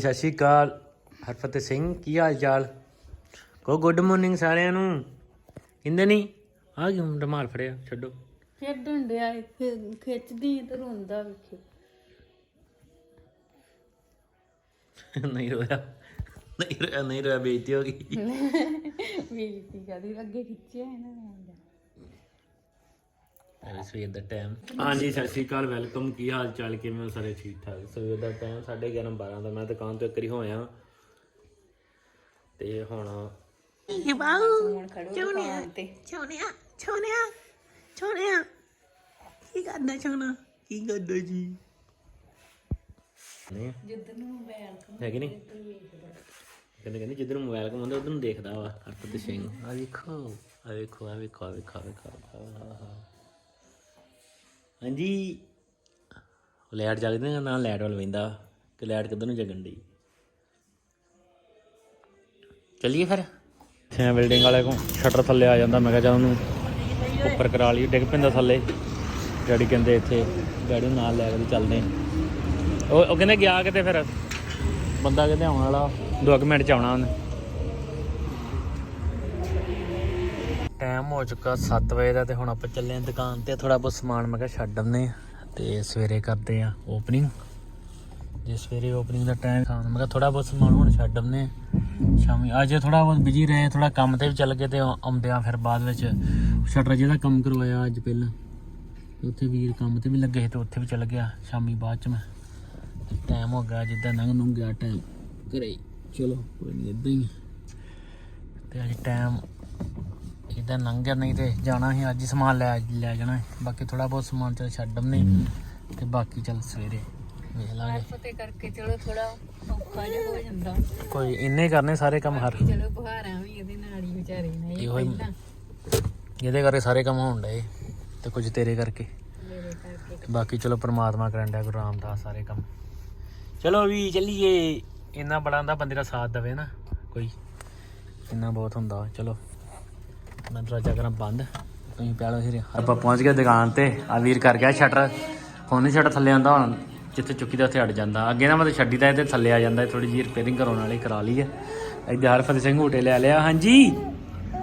ਸਤਿ ਸ਼੍ਰੀ ਅਕਾਲ। ਹਰਫਤਿਹ ਸਿੰਘ ਕੀ ਹਾਲ ਚਾਲ ਕੋ ਗੁੱਡ ਮਾਰਨਿੰਗ ਸਾਰਿਆਂ ਨੂੰ। ਇੰਦੇ ਨਹੀਂ ਆ ਕਿਉਂ ਰਮਾਲ ਫੜਿਆ ਛੱਡੋ। ਖੇਡਣ ਡਿਆ ਏ, ਖਿੱਚਦੀ ਤੇ ਰੋਂਦਾ ਵੇਖੇ ਨਹੀਂ ਰੋਇਆ। ਨਹੀਂ ਰੋਇਆ ਨਹੀਂ ਰੋਇਆ ਬੇਇੱਜ਼ਤੀ ਹੋ ਗਈ। ਬੇਇੱਜ਼ਤੀ ਕਰੀ ਅੱਗੇ ਖਿੱਚਿਆ ਇਹਨਾਂ ਨੇ। ਅਰੇ ਸਵੇਰ ਦਾ ਟਾਈਮ ਹਾਂਜੀ ਸਤਿ ਸ਼੍ਰੀ ਅਕਾਲ ਵੈਲਕਮ ਕੀ ਹਾਲ ਚਾਲ ਕਿਵੇਂ ਹੋ ਸਾਰੇ ਠੀਕ ਠਾਕ ਸਵੇਰ ਦਾ ਟਾਈਮ 11:30 12 ਦਾ। ਮੈਂ ਦੁਕਾਨ ਤੋਂ ਇੱਕ ਵਾਰੀ ਹੋਇਆ। ਤੇ ਹੁਣ ਖੜੋ ਦੁਕਾਨ ਤੇ ਛੋਨਿਆ ਛੋਨਿਆ ਛੋਨਿਆ ਕੀ ਕਰਦਾ ਛੋਨਾ ਕੀ ਕਰਦਾ ਜੀ? ਨਹੀਂ। ਜਿੱਦ ਨੂੰ ਮੋਬਾਈਲ ਹੈ ਕਿ ਨਹੀਂ ਕਹਿੰਦੇ ਕਹਿੰਦੇ ਜਿੱਧਰ ਨੂੰ ਮੋਬਾਈਲ ਘੁੰਮਦਾ ਉਧਰ ਨੂੰ ਦੇਖਦਾ ਵਾ ਹਰਪਤ ਸਿੰਘ ਆ ਵੇਖੋ ਆ ਵੇਖੋ। ਆ ਵੇਖੋ ਆ ਵੇਖੋ ਆ ਵੇਖੋ ਆਹਾ। ਹਾਂਜੀ। ਲਾਈਟ ਜਗਦੀ ਨਾ ਨਾ ਲਾਈਟ ਵੱਲ ਵਹਿੰਦਾ ਕਿ ਲਾਈਟ ਕਿੱਧਰ ਨੂੰ ਜਗਣ ਦੀ ਚੱਲੀਏ ਫਿਰ? ਇੱਥੇ ਬਿਲਡਿੰਗ ਵਾਲੇ ਕੋ ਸ਼ਟਰ ਥੱਲੇ ਆ ਜਾਂਦਾ ਮੈਂ ਕਿਹਾ ਚੱਲ ਉਹਨੂੰ ਉੱਪਰ ਕਰਾ ਲਈ ਡਿੱਗ ਪੈਂਦਾ ਥੱਲੇ। ਡੈਡੀ ਕਹਿੰਦੇ ਇੱਥੇ ਡੈਡੀ ਨੂੰ ਨਾਲ ਲੈ ਕੇ ਚੱਲਦੇ। ਉਹ ਉਹ ਕਹਿੰਦੇ ਗਿਆ ਕਿਤੇ ਫਿਰ? ਬੰਦਾ ਕਹਿੰਦੇ ਆਉਣ ਵਾਲਾ 2 ਮਿੰਟ ਚ ਆਉਣਾ ਉਹਨੇ। ਟਾਈਮ ਹੋ ਚੁੱਕਾ 7 ਵਜੇ ਦਾ ਤੇ ਹੁਣ ਆਪਾਂ ਚੱਲੇ ਆਂ ਦੁਕਾਨ ਤੇ। ਥੋੜਾ ਬਹੁਤ ਸਮਾਨ ਮੈਂ ਕਿਹਾ ਛੱਡ ਆਉਂਦੇ ਆ ਤੇ ਸਵੇਰੇ ਕਰਦੇ ਆ ਓਪਨਿੰਗ ਜੇ ਸਵੇਰੇ ਓਪਨਿੰਗ ਦਾ ਟਾਈਮ ਖਾਣ ਮੈਂ ਕਿਹਾ ਥੋੜਾ ਬਹੁਤ ਸਮਾਨ ਹੁਣ ਛੱਡ ਆਉਂਦੇ ਆ ਸ਼ਾਮੀ ਅੱਜ ਥੋੜਾ ਬਹੁਤ ਬਿਜ਼ੀ ਰਹੇ ਥੋੜਾ ਕੰਮ ਤੇ ਵੀ ਚੱਲ ਗਏ ਤੇ ਆਉਂਦੇ ਆ ਫਿਰ ਬਾਅਦ ਵਿੱਚ। ਸ਼ਟਰ ਜਿਹਦਾ ਕੰਮ ਕਰਵਾਇਆ ਅੱਜ ਪਹਿਲਾਂ, ਉੱਥੇ ਵੀਰ ਕੰਮ ਤੇ ਵੀ ਲੱਗੇ ਸੀ ਤੇ ਉੱਥੇ ਵੀ ਚੱਲ ਗਿਆ ਸ਼ਾਮੀ ਬਾਅਦ ਚ ਮੈਂ। ਟਾਈਮ ਹੋ ਗਿਆ ਜਿੱਦਾਂ ਲੰਘ ਨੂੰ ਗਿਆ ਟਾਈਮ ਘਰੇ ਚਲੋ ਕੋਈ ਨਹੀਂ ਇਦਾਂ ਹੀ। ਆ। ਤੇ ਅੱਜ ਟਾਈਮ ਇਦਾਂ ਲੰਘ ਗਿਆ ਨਹੀਂ ਤੇ ਜਾਣਾ ਸੀ ਅੱਜ ਹੀ ਸਮਾਨ ਲੈ ਲੈ ਜਾਣਾ ਸੀ। ਬਾਕੀ ਥੋੜਾ ਬਹੁਤ ਸਮਾਨ ਚੱਲ ਛੱਡ ਆਉਂਦੇ ਤੇ ਬਾਕੀ ਚੱਲ ਸਵੇਰੇ ਵੇਖ ਲਾਂਗੇ। ਫਤੇ ਕਰਕੇ ਚਲੋ ਥੋੜਾ ਔਖਾ ਜਿਹਾ ਹੋ ਜਾਂਦਾ। ਕੋਈ ਇੰਨੇ ਕਰਨੇ ਸਾਰੇ ਕੰਮ ਹਰ। ਚਲੋ ਬੁਹਾਰਾਂ ਵੀ ਇਹਦੇ ਨਾਲ ਹੀ ਵਿਚਾਰੇ ਨੇ ਇਹ ਇਹੋ ਹੀ ਪਹਿਲਾਂ। ਇਹਦੇ ਕਰਕੇ ਸਾਰੇ ਕੰਮ ਹੋਣ ਡਏ ਤੇ ਕੁਝ ਤੇਰੇ ਕਰਕੇ। ਮੇਰੇ ਕਰਕੇ। ਤੇ ਬਾਕੀ ਚਲੋ ਪ੍ਰਮਾਤਮਾ ਕਰਨ ਡਿਆ ਗੁਰੂ ਰਾਮਦਾਸ ਸਾਰੇ ਕੰਮ। ਚਲੋ ਵੀ ਚੱਲੀਏ। ਇੰਨਾ ਬੜਾ ਹੁੰਦਾ ਬੰਦੇ ਦਾ ਸਾਥ ਦੇਵੇ ਨਾ ਕੋਈ। ਇੰਨਾ ਬਹੁਤ ਹੁੰਦਾ ਚਲੋ। ਮੈਂ ਦਰਵਾਜ਼ਾ ਕਰਾਂ ਬੰਦ। ਤੁਸੀਂ ਪਹਿਲਾਂ ਫਿਰ ਆਪਾਂ ਪਹੁੰਚ ਗਏ ਦੁਕਾਨ ਤੇ। ਆ ਵੀਰ ਕਰ ਗਿਆ ਸ਼ਟਰ। ਹੁਣ ਨਹੀਂ ਸ਼ਟਰ ਥੱਲੇ ਆਂਦਾ ਹੁਣ ਜਿੱਥੇ ਚੁੱਕੀ ਦਾ ਉੱਥੇ ਅੜ ਜਾਂਦਾ। ਅੱਗੇ ਨਾ ਮਤਲਬ ਛੱਡੀ ਦਾ ਇਹਦੇ ਥੱਲੇ ਆ ਜਾਂਦਾ ਥੋੜੀ ਜਿਹੀ ਰਿਪੇਅਰਿੰਗ ਕਰਾਉਣ ਵਾਲੀ ਕਰਾ ਲਈ ਹੈ ਇੱਧਰ ਹਰਫਤ ਸਿੰਘ ਹੂਟੇ ਲੈ ਲਿਆ। ਹਾਂਜੀ।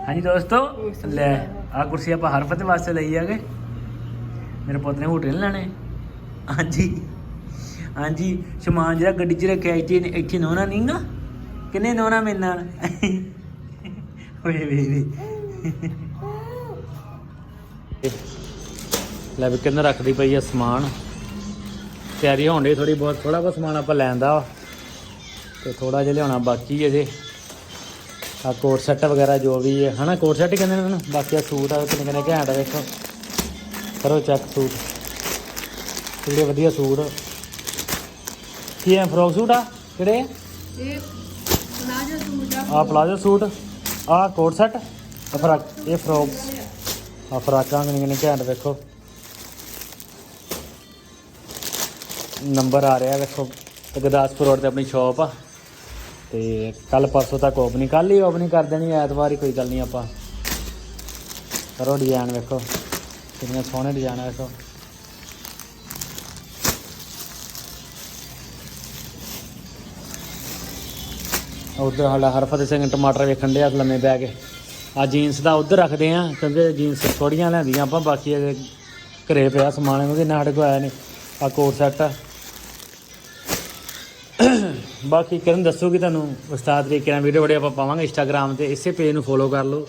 ਹਾਂਜੀ ਦੋਸਤੋ, ਲੈ ਆ ਕੁਰਸੀ ਆਪਾਂ ਹਰਫਤ ਵਾਸਤੇ ਲਈ ਆਗੇ। ਮੇਰੇ ਪੁੱਤ ਨੇ ਹੂਟੇ ਨੀ ਲੈਣੇ। ਹਾਂਜੀ। ਹਾਂਜੀ, ਸਮਾਨ ਜਿਹੜਾ ਗੱਡੀ 'ਚ ਰੱਖਿਆ ਇੱਥੇ ਇੱਥੇ ਨੋਣਾ ਨਹੀਂਗਾ ਕਿੰਨੇ ਨੋਣਾ ਮੇਰੇ ਨਾਲ? ਓਏ ਵੇ ਵੇ। ਲੈ ਵੀ ਕਿੰਨੇ ਰੱਖਦੀ ਪਈ ਆ ਸਮਾਨ। ਤਿਆਰੀ ਹੋਣ ਦੀ ਥੋੜੀ ਬਹੁਤ ਥੋੜਾ ਬਹੁਤ ਸਮਾਨ ਆਪਾਂ ਲੈਂਦਾ ਵਾ। ਤੇ ਥੋੜਾ ਜਿਹਾ ਲਿਆਉਣਾ ਬਾਕੀ ਹੈ ਜੇ। ਆ ਕੋਟ ਸੈੱਟ ਵਗੈਰਾ ਜੋ ਵੀ ਹੈ ਹਨਾ ਕੋਟ ਸੈੱਟ ਹੀ ਕਹਿੰਦੇ ਨੇ ਬਾਕੀ ਆ ਸੂਟ ਆ ਕਿੰਨੇ ਕਿੰਨੇ ਘੈਂਟ ਆ ਵੇਖੋ। ਕਰੋ ਚੈੱਕ ਸੂਟ। ਕਿਹੜੇ ਵਧੀਆ ਸੂਟ। ਕੀ ਹੈ ਫਰੋਕ ਸੂਟ ਆ? ਕਿਹੜੇ? ਇਹ ਪਲਾਜੋ ਸੂਟ ਆ। ਆ ਪਲਾਜ਼ੋ ਸੂਟ। ਆ ਕੋਟ ਸੈੱਟ। ਆ ਫਰਾਕ ਇਹ ਫਰੋਕ ਆ ਫਰਾਕਾਂ ਕਿੰਨੇ ਕਿੰਨੇ ਘੈਂਟ ਵੇਖੋ। ਨੰਬਰ ਆ ਰਿਹਾ, ਵੇਖੋ। ਤੇ ਗੁਰਦਾਸਪੁਰ ਰੋਡ ਤੇ ਆਪਣੀ ਸ਼ਾਪ ਆ। ਤੇ ਕੱਲ ਪਰਸੋਂ ਤੱਕ ਓਪਨਿੰਗ ਕੱਲ ਹੀ ਓਪਨਿੰਗ ਕਰ ਦੇਣੀ ਐਤਵਾਰ ਹੀ ਕੋਈ ਗੱਲ ਨਹੀਂ ਆਪਾਂ। ਕਰੋ ਡਿਜ਼ਾਈਨ ਵੇਖੋ। ਕਿੰਨੇ ਸੋਹਣੇ ਡਿਜ਼ਾਈਨ ਆ, ਵੇਖੋ। ਉਧਰ ਸਾਡਾ ਹਰਫਤ ਸਿੰਘ ਟਮਾਟਰ ਵੇਖਣ ਡਿਆ, ਲੰਮੇ ਪੈ ਕੇ। ਆ ਜੀਨਸ ਦਾ ਉਧਰ ਰੱਖਦੇ ਆ ਕਿਉਂਕਿ ਜੀਨਸ ਥੋੜੀਆਂ ਲੈਂਦੀਆਂ ਆਪਾਂ, ਬਾਕੀ ਇਹਦੇ ਘਰੇ ਪਿਆ ਸਮਾਨ ਕਿਉਂਕਿ ਨਾ ਸਾਡੇ ਕੋਲ ਆਇਆ ਨਹੀਂ ਆ ਕੋਟ ਸੈੱਟ ਆ। ਬਾਕੀ ਕਰਨ ਦੱਸੋਗੇ ਤੁਹਾਨੂੰ ਉਸਤਾਦ ਤਰੀਕੇ ਨਾਲ ਵੀਡੀਓ ਵੀਡੀਓ ਆਪਾਂ ਪਾਵਾਂਗੇ ਇੰਸਟਾਗ੍ਰam ਤੇ, ਇਸੇ ਪੇਜ ਨੂੰ ਫੋਲੋ ਕਰ ਲਓ।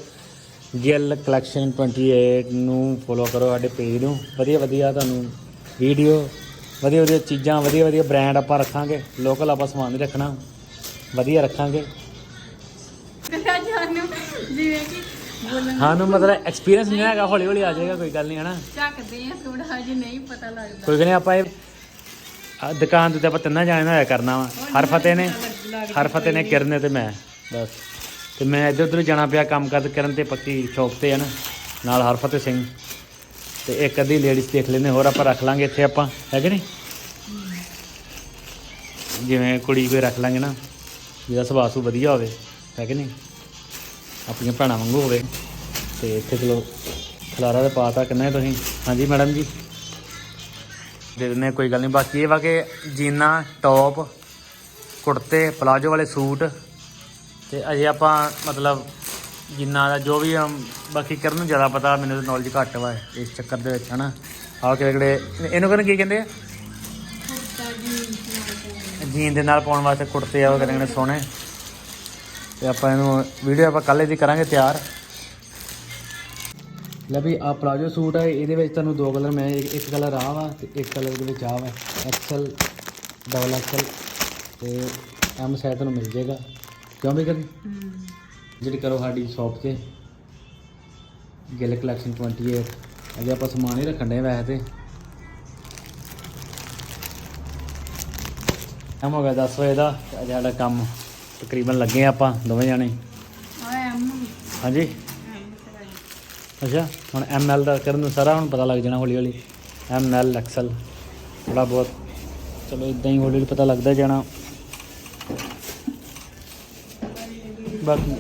ਗਿੱਲ ਕਲੈਕਸ਼ਨ 28 ਨੂੰ ਫੋਲੋ ਕਰੋ ਸਾਡੇ ਪੇਜ ਨੂੰ। ਵਧੀਆ ਵਧੀਆ ਤੁਹਾਨੂੰ ਵੀਡੀਓ ਵਧੀਆ ਵਧੀਆ ਚੀਜ਼ਾਂ, ਵਧੀਆ ਵਧੀਆ ਬ੍ਰਾਂਡ ਆਪਾਂ ਰੱਖਾਂਗੇ। ਲੋਕਲ ਆਪਾਂ ਸਮਾਨ ਨਹੀਂ ਰੱਖਣਾ, ਵਧੀਆ ਰੱਖਾਂਗੇ। ਜਿਵੇਂ ਕਿ ਬੋਲਣ ਸਾਨੂੰ ਮਤਲਬ ਐਕਸਪੀਰੀਅੰਸ ਨਹੀਂ ਹੈਗਾ ਹੌਲੀ ਹੌਲੀ ਆ ਜਾਏਗਾ ਕੋਈ ਗੱਲ ਨਹੀਂ ਹਨਾ? ਝੱਕਦੇ ਆ ਥੋੜਾ ਹਜੇ ਨਹੀਂ ਪਤਾ ਲੱਗਦਾ। ਕੋਈ ਗੱਲ ਨਹੀਂ ਆਪਾਂ ਇਹ ਆਹ ਦੁਕਾਨ ਤੇ ਤਾਂ ਆਪਾਂ ਤਿੰਨਾਂ ਜਾਣੇ ਹੋਇਆ ਕਰਨਾ ਵਾ। ਹਰ ਫਤਿਹ ਨੇ ਹਰ ਫਤਿਹ ਨੇ ਕਿਰਨ ਨੇ ਤੇ ਮੈਂ ਬਸ। ਤੇ ਮੈਂ ਇੱਧਰ ਉੱਧਰ ਜਾਣਾ ਪਿਆ ਕੰਮ ਕਰ ਕਰਨ ਤੇ ਪੱਕੀ ਸ਼ੌਪ ਤੇ ਹੈ ਨਾ ਨਾਲ ਹਰ ਫਤਿਹ ਸਿੰਘ। ਤੇ ਇੱਕ ਅੱਧੀ ਲੇਡੀਜ਼ ਦੇਖ ਲੈਨੇ ਹੋਰ ਆਪਾਂ ਰੱਖ ਲਾਂਗੇ ਇੱਥੇ ਆਪਾਂ ਹੈ ਕਿ ਨਹੀਂ? ਜਿਵੇਂ ਕੁੜੀ ਕੋਈ ਰੱਖ ਲਾਂਗੇ ਨਾ ਜਿਹਦਾ ਸੁਭਾਅ ਸੁ ਵਧੀਆ ਹੋਵੇ ਹੈ ਕਿ ਨਹੀਂ? ਆਪਣੀਆਂ ਭੈਣਾਂ ਵਾਂਗੂ ਹੋਵੇ। ਤੇ ਇੱਥੇ ਚਲੋ ਖਲਾਰਾ ਤੇ ਪਾਤਾ ਕਿੰਨਾ ਹੈ ਤੁਸੀਂ? ਹਾਂਜੀ ਮੈਡਮ ਜੀ। ਦੇ ਹਾਂ, ਕੋਈ ਗੱਲ ਨਹੀਂ ਬਾਕੀ ਇਹ ਵਾ ਕਿ ਜੀਨਾ ਟੌਪ ਕੁੜਤੇ ਪਲਾਜੋ ਵਾਲੇ ਸੂਟ ਤੇ ਅਜੇ ਆਪਾਂ ਮਤਲਬ ਜਿੰਨਾ ਦਾ ਜੋ ਵੀ ਬਾਕੀ ਕਰਨ ਨੂੰ ਜ਼ਿਆਦਾ ਪਤਾ ਮੈਨੂੰ ਨੌਲੇਜ ਘੱਟ ਵਾ ਇਸ ਚੱਕਰ ਦੇ ਵਿੱਚ ਹਨਾ? ਆਹ ਕਿਹੜੇ ਕਿਹੜੇ ਇਹਨੂੰ ਕਹਿੰਦੇ ਕੀ ਕਹਿੰਦੇ ਆ? ਜੀਨ ਦੇ ਨਾਲ ਪਾਉਣ ਵਾਸਤੇ ਕੁੜਤੇ ਆ ਉਹ ਕਹਿੰਦੇ ਨੇ ਸੋਹਣੇ। ਤੇ ਆਪਾਂ ਇਹਨੂੰ ਵੀਡੀਓ ਆਪਾਂ ਕੱਲ੍ਹ ਦੀ ਕਰਾਂਗੇ ਤਿਆਰ। ਲੈ ਵੀ ਆ ਪਲਾਜੋ ਸੂਟ ਹੈ ਇਹਦੇ ਵਿੱਚ ਤੁਹਾਨੂੰ ਦੋ ਕਲਰ ਮੈਂ ਇੱਕ ਕਲਰ ਆ ਵਾ ਤੇ ਇੱਕ ਕਲਰ ਦੇ ਵਿੱਚ ਆ ਵਾ। ਐਕਸਲ ਡਬਲ ਐਕਸਲ ਤੇ ਐਮ ਸਾਈਜ਼ ਤੁਹਾਨੂੰ ਮਿਲ ਜਾਏਗਾ। ਕਿਉਂ ਵੀ ਕਰ ਜਿਹੜੀ ਕਰੋ ਸਾਡੀ ਸ਼ਾਪ ਤੇ। ਗਿੱਲ ਕਲੈਕਸ਼ਨ 28 ਅਜੇ ਆਪਾਂ ਸਮਾਨ ਹੀ ਰੱਖਣ ਦੇ ਵੈਸੇ ਤੇ। ਕੰਮ ਹੋ ਗਿਆ 10 ਵਜੇ ਦਾ ਅੱਜ ਸਾਡਾ ਕੰਮ। ਤਕਰੀਬਨ ਲੱਗੇ ਆਪਾਂ ਦੋਵੇਂ ਜਾਣੇ। ਹਾਂਜੀ? ਅੱਛਾ ਹੁਣ ਐਮ ਐਲ ਦਾ ਕਰਨ ਨੂੰ ਸਾਰਾ ਹੁਣ ਪਤਾ ਲੱਗ ਜਾਣਾ ਹੌਲੀ ਹੌਲੀ। ਐਮ ਐਲ ਐਕਸਲ ਥੋੜਾ ਬਹੁਤ ਚਲੋ ਇਦਾਂ ਹੀ ਹੌਲੀ ਹੌਲੀ ਪਤਾ ਲੱਗਦਾ ਜਾਣਾ। ਬਾਕੀ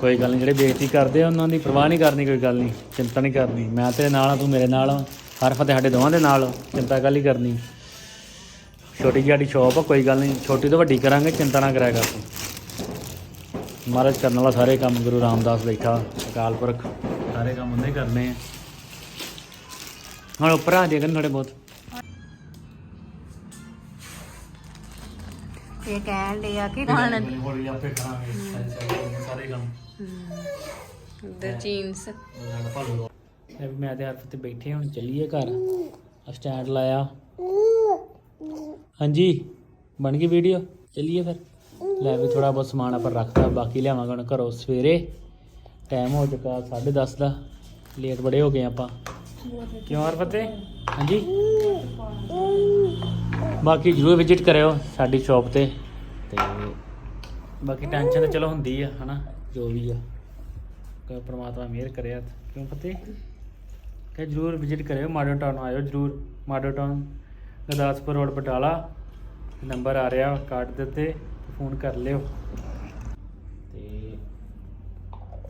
ਕੋਈ ਗੱਲ ਨਹੀਂ ਜਿਹੜੇ ਬੇਇੱਜ਼ਤੀ ਕਰਦੇ ਆ ਉਹਨਾਂ ਦੀ ਪਰਵਾਹ ਨਹੀਂ ਕਰਨੀ ਕੋਈ ਗੱਲ ਨਹੀਂ। ਚਿੰਤਾ ਨਹੀਂ ਕਰਨੀ। ਮੈਂ ਤੇਰੇ ਨਾਲ ਆ ਤੂੰ ਮੇਰੇ ਨਾਲ ਆ ਹਰ ਫਤਿਹ ਸਾਡੇ ਦੋਵਾਂ ਦੇ ਨਾਲ ਚਿੰਤਾ ਕੱਲ ਹੀ ਕਰਨੀ। ਛੋਟੀ ਜਿਹੀ ਸ਼ੌਪ ਆ ਕੋਈ ਗੱਲ ਨਹੀਂ ਛੋਟੀ ਤੋਂ ਵੱਡੀ ਕਰਾਂਗੇ ਚਿੰਤਾ ਨਾ ਕਰਿਆ ਕਰ ਤੂੰ। ਮਹਾਰਾਜ ਕਰਨ ਵਾਲਾ ਸਾਰੇ ਕੰਮ ਗੁਰੂ ਰਾਮਦਾਸ ਬੈਠਾ ਅਕਾਲ ਪੁਰਖ ਸਾਰੇ ਕੰਮ ਉਹਨੇ ਕਰਨੇ ਆ। ਹੁਣ ਉੱਪਰ ਆ ਜੇ ਕਰਨ ਥੋੜੇ ਬਹੁਤ। ਇਹ ਕਹਿਣ ਡਿਆ ਕਿ ਖਾਣ ਹੌਲੀ ਆਪੇ ਕਰਾਂਗੇ ਸਾਰੇ ਕੰਮ ਉਧਰ ਜੀਨਸ ਮੈਂ ਤੇ ਹੱਥ ਤੇ ਬੈਠੇ ਹੁਣ ਚੱਲੀਏ ਘਰ। ਸਟੈਂਡ ਲਾਇਆ। ਹਾਂਜੀ, ਬਣ ਗਈ ਵੀਡੀਓ ਚੱਲੀਏ ਫਿਰ। ਲੈ ਵੀ ਥੋੜਾ ਬਹੁਤ ਸਮਾਨ ਆਪਾਂ ਰੱਖਦਾ ਬਾਕੀ ਲਿਆਵਾਂਗੇ ਹੁਣ ਘਰੋਂ ਸਵੇਰੇ। ਟਾਈਮ ਹੋ ਚੁੱਕਾ 10:30 ਦਾ। ਲੇਟ ਬੜੇ ਹੋ ਗਏ ਆਪਾਂ। ਕਿਉਂ ਹਰ ਫਤਿਹ ਹਾਂਜੀ। ਬਾਕੀ ਜਰੂਰ ਵਿਜ਼ਿਟ ਕਰਿਓ ਸਾਡੀ ਸ਼ਾਪ ਤੇ। ਤੇ ਬਾਕੀ ਟੈਨਸ਼ਨ ਤਾਂ ਚਲੋ ਹੁੰਦੀ ਆ, ਹਨਾ? ਜੋ ਵੀ ਆ। ਕਿ ਪ੍ਰਮਾਤਮਾ ਮਿਹਰ ਕਰਿਆ ਕਿਉਂ ਫਤਿਹ ਕਿ ਜਰੂਰ ਵਿਜ਼ਿਟ ਕਰਿਓ, ਮਾਡਰਨ ਟਾਊਨ ਆਇਓ ਜਰੂਰ। Modern town Gurdaspur road Batala. Number ਆ ਰਿਹਾ ਕਾਰਡ ਦੇ ਉੱਤੇ ਫੋਨ ਕਰ ਲਿਓ। ਤੇ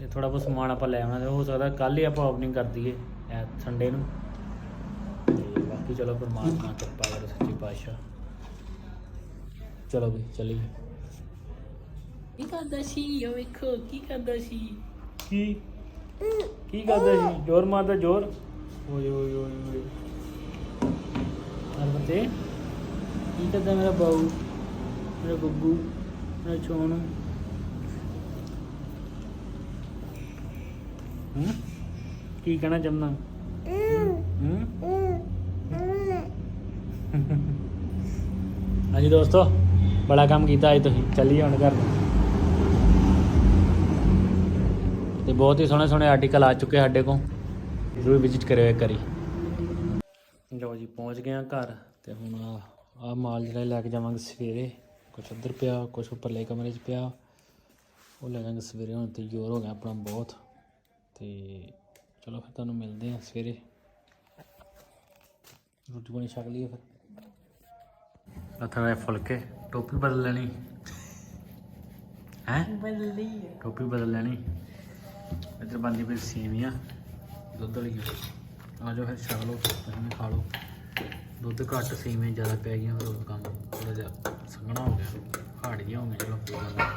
ਇਹ ਥੋੜਾ ਬਹੁਤ ਸਮਾਨ ਆਪਾਂ ਲੈ ਆਉਣਾ ਤੇ ਹੋ ਸਕਦਾ ਕੱਲ ਹੀ ਆਪਾਂ ਓਪਨਿੰਗ ਕਰ ਦਈਏ ਸੰਡੇ ਨੂੰ। ਤੇ ਬਾਕੀ ਚਲੋ ਪਰਮਾਤਮਾ ਕਿਰਪਾ ਕਰੇ ਸੱਚੀ ਪਾਤਸ਼ਾਹ। ਚਲੋ ਵੀ ਚੱਲੀਏ। ਕੀ ਕਰਦਾ ਸੀ? ਉਹ ਵੇਖੋ ਕੀ ਕਰਦਾ ਸੀ? ਕੀ? ਕੀ ਕਰਦਾ ਸੀ? ਜ਼ੋਰ ਮਾਰਦਾ ਜ਼ੋਰ। ਓਏ ਓਏ ਓਏ ਓਏ। ਅਰਬਤੇ ਕੀ ਕਰਦਾ ਮੇਰਾ ਬਾਊ? ਮੇਰਾ ਗੁੱਗੂ ਮੇਰਾ ਚੋਣੂ ਹੂੰ? ਕੀ ਕਹਿਣਾ ਚਾਹੁੰਦਾ? ਹੂੰ? ਹਾਂਜੀ ਦੋਸਤੋ, ਬੜਾ ਕੰਮ ਕੀਤਾ ਅੱਜ ਤੁਸੀਂ। ਚੱਲੀ ਹੁਣ ਘਰ ਤੇ ਬਹੁਤ ਹੀ ਸੋਹਣੇ ਸੋਹਣੇ ਆਰਟੀਕਲ ਆ ਚੁੱਕੇ ਸਾਡੇ ਕੋਲ। ਜ਼ਰੂਰ ਵਿਜ਼ਿਟ ਕਰਿਓ ਇੱਕ ਵਾਰੀ। ਲਓ ਜੀ ਪਹੁੰਚ ਗਏ ਆ ਘਰ ਤੇ ਹੁਣ ਆ ਆ ਮਾਲ ਜਿਹੜਾ ਲੈ ਕੇ ਜਾਵਾਂਗੇ ਸਵੇਰੇ। ਕੁਛ ਉੱਧਰ ਪਿਆ ਕੁਛ ਉੱਪਰਲੇ ਕਮਰੇ 'ਚ ਪਿਆ। ਉਹ ਲੈ ਜਾਵਾਂਗੇ ਸਵੇਰੇ ਹੁਣ ਤੇ ਜ਼ੋਰ ਹੋ ਗਿਆ ਆਪਣਾ ਬਹੁਤ। ਤੇ ਚਲੋ ਫਿਰ ਤੁਹਾਨੂੰ ਮਿਲਦੇ ਆ ਸਵੇਰੇ। ਰੋਟੀ ਪਾਣੀ ਛਕ ਲਈਏ ਫਿਰ। ਅਥਾ ਫੁਲਕੇ। ਟੋਪੀ ਬਦਲ ਲੈਣੀ। ਹੈ? ਟੋਪੀ ਬਦਲ ਲੈਣੀ। ਇੱਧਰ ਬੰਦੀ ਪਈ ਸੇਵੀਆਂ। ਦੁੱਧ ਵਾਲੀ। ਆ ਜਾਓ ਫਿਰ ਛਕ ਲਓ ਤੁਸੀਂ ਖਾ ਲਓ। ਦੁੱਧ ਘੱਟ ਸੇਵੀਆਂ ਜ਼ਿਆਦਾ ਪੈ ਗਈਆਂ ਫਿਰ ਉਹ ਕੰਮ ਥੋੜਾ ਜਿਹਾ ਸੰਘਣਾ ਹੋ ਗਿਆ। ਹਾੜ ਗਿਆ ਹੋ ਗਿਆ ਚਲੋ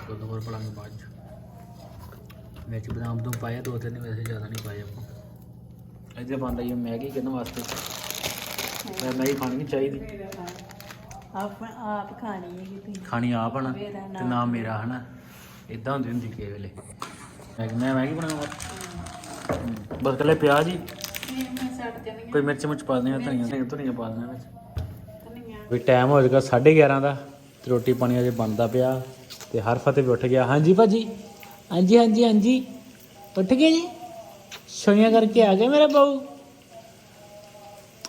ਦੁੱਧ ਹੋਰ ਪੜਾਂਗੇ ਬਾਅਦ ਚ। ਵਿੱਚ ਬਦਾਮ ਤੋਂ ਪਾਇਆ ਦੋ ਤਿੰਨ ਵੈਸੇ ਜ਼ਿਆਦਾ ਨਹੀਂ ਪਾਏ ਆਪਾਂ। ਇੱਥੇ ਬੰਦਾ ਇਹ ਮੈਗੀ ਕਿਹਨ ਵਾਸਤੇ? ਮੈਂ ਮੈਗੀ ਖਾਣੀ ਨਹੀਂ ਚਾਹੀਦੀ। ਆਪ ਆਪ ਖਾਣੀ ਹੈ ਕਿ ਖਾਣੀ ਆਪ ਹਨਾ ਤੇ ਨਾ ਮੇਰਾ ਹਨਾ। ਇਦਾਂ ਹੁੰਦੀ ਹੁੰਦੀ ਕਿਸੇ ਵੇਲੇ। ਮੈਂ ਮੈਗੀ ਬਣਾਵਾਂ। ਬਸ ਕੱਲੇ ਪਿਆਜ਼ ਹੀ। ਮੈਂ ਛੱਡ ਕੋਈ ਮਿਰਚ ਮੁਰਚ ਪਾ ਦਿੰਦੇ ਆ ਧਨੀਆ। ਧਨੀਆ ਪਾ ਦਿੰਦੇ ਆ ਵਿੱਚ। ਵੀ ਟਾਈਮ ਹੋ ਜਾਏਗਾ 11:30 ਦਾ ਤੇ ਰੋਟੀ ਪਾਣੀ ਅਜੇ ਬਣਦਾ ਪਿਆ ਤੇ ਹਰ ਫਤਿਹ ਵੀ ਉੱਠ ਗਿਆ। ਹਾਂਜੀ ਭਾਜੀ? ਹਾਂਜੀ ਹਾਂਜੀ ਹਾਂਜੀ। ਉੱਠ ਗਏ ਜੀ? ਸੋਈਆਂ ਕਰਕੇ ਆ ਗਏ ਮੇਰਾ ਬਾਊ।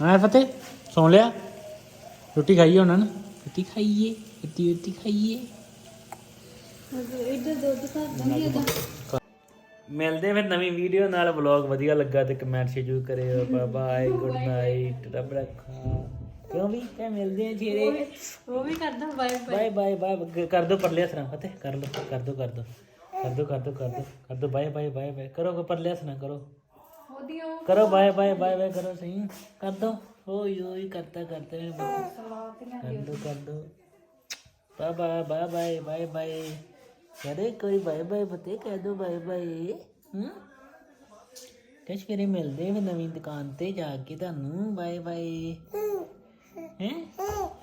ਹਾਂ ਫਤਿਹ? ਸੌਂ ਲਿਆ? ਰੋਟੀ ਖਾਈਏ ਉਹਨਾਂ ਨੇ ਰੋਟੀ ਖਾਈਏ ਰੋਟੀ ਰੋਟੀ ਖਾਈਏ। ਇੱਧਰ ਦੁੱਧ ਘਰ ਨਹੀਂ ਹੈਗਾ ਮਿਲਦੇ ਫਿਰ ਨਵੀਂ ਵੀਡੀਓ ਨਾਲ। ਵਲੌਗ ਵਧੀਆ ਲੱਗਾ ਤੇ ਕਮੈਂਟ ਸ਼ੇਅਰ ਕਰਿਓ। ਬਾਏ ਬਾਏ ਗੁੱਡ ਨਾਈਟ ਰੱਬ ਰੱਖਾ। ਕਿਉਂ ਵੀ ਤੇ ਮਿਲਦੇ ਆ ਜੀਰੇ। ਉਹ ਵੀ ਕਰਦਾ bye bye bye bye bye ਕਰ ਦੋ ਪਰਲੇ ਹਸਨਾ ਫਤਿਹ। ਕਰ ਲੋ ਕਰ ਦੋ ਕਰ ਦੋ। ਕਰ ਦੋ ਕਰ ਦੋ ਕਰ ਦੋ ਕਰ ਦੋ। ਬਾਏ ਬਾਏ ਬਾਏ ਬਾਏ ਕਰੋ ਪਰਲੇ ਹਸਨਾ ਕਰੋ। ਉਹਦੀਆਂ ਕਰੋ ਬਾਏ ਬਾਏ ਬਾਏ ਬਾਏ ਕਰੋ ਸਹੀ। ਕਰ ਦੋ। ਓਏ ਓਏ ਕਰਤਾ ਕਰਤਾ ਕਰ ਦੋ ਕਰ ਦੋ। ਬਾਬਾ ਬਾਏ ਬਾਏ ਬਾਏ ਬਾਏ ਯਾਰ ਇੱਕ ਵਾਰੀ ਬਾਏ ਬਾਏ ਫਤਿਹ ਕਹਿ ਦੋ ਬਾਏ ਬਾਏ, ਹੂੰ? ਕਿਸ ਫੇਰੇ ਮਿਲਦੇ ਫਿਰ ਨਵੀਂ ਦੁਕਾਨ ਤੇ ਜਾ ਕੇ ਤੁਹਾਨੂੰ, ਬਾਏ ਬਾਏ? ਹੈ?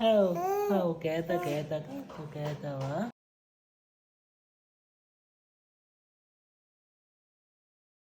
ਹਾਓ ਹਾਓ ਕਹਿਤਾ ਕਹਿਤਾ ਕਹਿਤਾ ਕਹਿਤਾ ਵਾ।